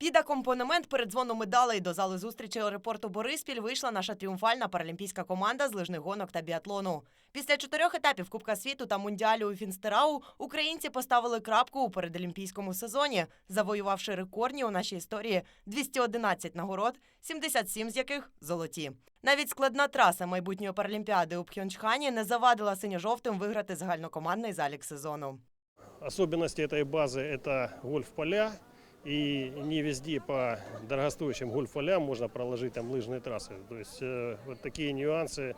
Під акомпанемент перед дзвоном медалей до зали зустрічі аеропорту Бориспіль вийшла наша тріумфальна паралімпійська команда з лижних гонок та біатлону. Після чотирьох етапів Кубка світу та мундіалю у Фінстерау українці поставили крапку у передолімпійському сезоні, завоювавши рекордні у нашій історії 211 нагород, 77 з яких золоті. Навіть складна траса майбутньої паралімпіади у Пхьончхані не завадила синьо-жовтим виграти загальнокомандний залік сезону. Особенности этой базы – это гольф-поля. И не везде по дорогостоящим гольф-полям можно проложить там лыжные трассы. То есть э, вот такие нюансы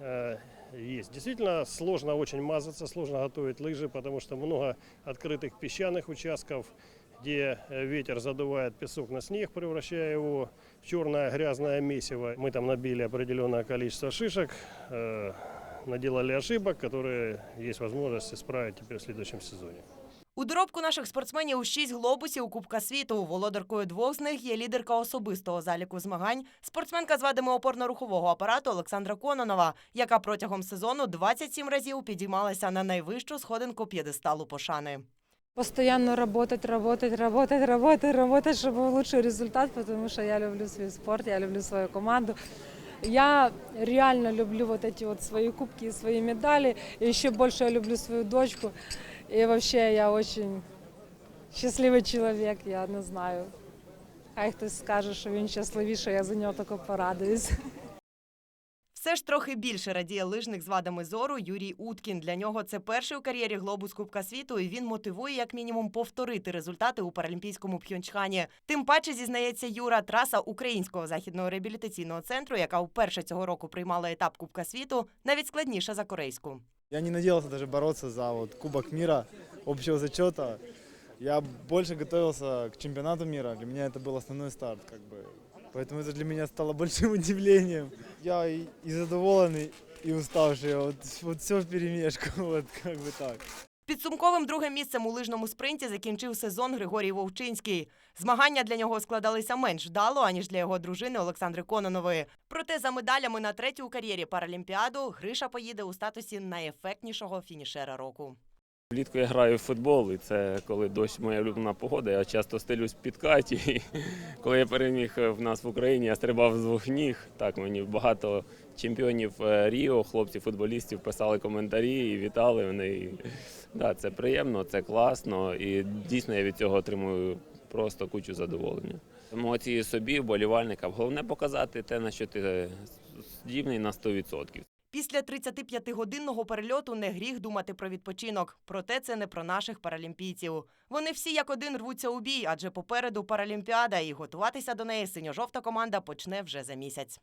э, есть. Действительно сложно очень мазаться, сложно готовить лыжи, потому что много открытых песчаных участков, где э, ветер задувает песок на снег, превращая его в черное грязное месиво. Мы там набили определенное количество шишек, э, наделали ошибок, которые есть возможность исправить теперь в следующем сезоне. У доробку наших спортсменів у шість глобусів Кубка світу. Володаркою двох з них є лідерка особистого заліку змагань, спортсменка з вадами опорно-рухового апарату Олександра Кононова, яка протягом сезону 27 разів підіймалася на найвищу сходинку п'єдесталу пошани. Постоянно работать, работать, работать, работать, работать, чтобы был лучший результат, потому что я люблю свой спорт, я люблю свою команду. Я реально люблю вот эти вот свои кубки и свои медали. И еще больше я люблю свою дочку. И вообще я очень счастливый человек, я не знаю. Хай хтось скаже, що він щасливіший, я за нього тако порадуюсь. Все ж трохи більше радіє лижник з вадами зору Юрій Уткін. Для нього це перший у кар'єрі глобус Кубка світу, і він мотивує як мінімум повторити результати у паралімпійському Пхьончхані. Тим паче зізнається Юра, траса українського західного реабілітаційного центру, яка вперше цього року приймала етап Кубка світу, навіть складніша за корейську. Я не надеялся даже бороться за вот Кубок мира общего зачета. Я больше готовился к чемпионату мира. Для меня это был основной старт, как бы. Поэтому это для меня стало большим удивлением. Я и, и задоволенный, и уставший. Вот, вот все в перемешку, вот как бы так. Підсумковим другим місцем у лижному спринті закінчив сезон Григорій Вовчинський. Змагання для нього складалися менш вдало, аніж для його дружини Олександри Кононової. Проте за медалями на третю у кар'єрі Паралімпіаду Гриша поїде у статусі найефектнішого фінішера року. Влітку я граю в футбол, і це коли дощ моя улюблена погода. Я часто стелюсь під каті. І коли я переміг в нас в Україні, я стрибав з двох ніг. Так мені багато чемпіонів е, Ріо, хлопців, футболістів писали коментарі і вітали мене. І, да, це приємно, це класно. І дійсно я від цього отримую просто кучу задоволення. Емоції собі, вболівальникам. Головне показати те, на що ти здібний на 100%. Після 35-годинного перельоту не гріх думати про відпочинок. Проте це не про наших паралімпійців. Вони всі як один рвуться у бій, адже попереду паралімпіада, і готуватися до неї синьо-жовта команда почне вже за місяць.